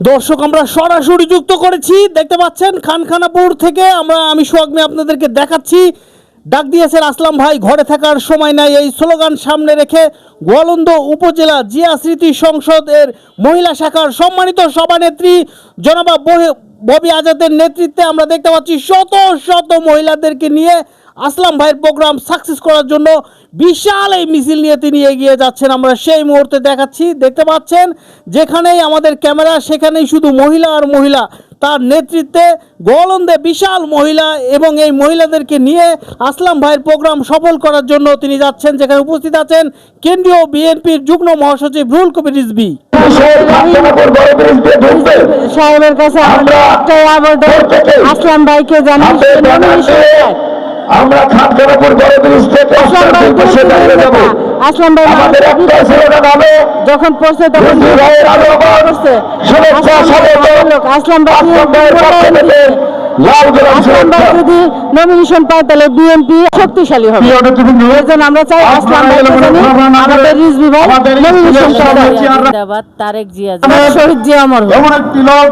দর্শক, আমরা সরাসরি যুক্ত করেছি। দেখতে পাচ্ছেন, খানখানাপুর থেকে আমরা, আমি সোহাগমে আপনাদেরকে দেখাচ্ছি। ডাক দিয়েছেন আসলাম ভাই, ঘরে থাকার সময় নাই, এই স্লোগান সামনে রেখে গোয়ালন্দ উপজেলা জিয়া স্মৃতি সংসদের মহিলা শাখার সম্মানিত সভানেত্রী জনাবা ববি আজাদের নেতৃত্বে আমরা দেখতে পাচ্ছি শত শত মহিলাদেরকে নিয়ে আসলাম ভাইয়ের প্রোগ্রাম সাকসেস করার জন্য। বিশাল এই মিছিল নিয়ে তিনি এগিয়ে যাচ্ছেন। আমরা সেই মুহূর্তে দেখাচ্ছি দেখতে পাচ্ছেন যেখানেই আমাদের ক্যামেরা সেখানেই শুধু মহিলা আর মহিলা। তার নেতৃত্বে গোয়ালন্দে বিশাল মহিলা এবং এই মহিলাদেরকে নিয়ে আসলাম ভাইয়ের প্রোগ্রাম সফল করার জন্য তিনি যাচ্ছেন যেখানে উপস্থিত আছেন কেন্দ্রীয় বিএনপির যুগ্ম মহাসচিব রুহুল কবির রিজভী। সাহেবের কাছে আসলাম ভাইকে জানাই আমরা খানখানাপুর বড় ব্রিজ থেকে আসলাম ভাই বসে দাঁড়িয়ে যাব আসলাম ভাই আমাদের একটা স্লোগান হবে যখন পড়ছে তখন ভাইয়ের আগমন করছে। শুভেচ্ছা স্বাগত আসলাম ভাই লাল গোলাম আসলাম ভাই যদি নমিনেশন পায় তাহলে বিএনপি শক্তিশালী হবে। এর আমরা চাই আসলাম ভাইকে আমাদের রিজভি ভাই নমিনেশন পায়। তারেক জিয়া। শহীদ জিয়া অমর এমন একটি লোক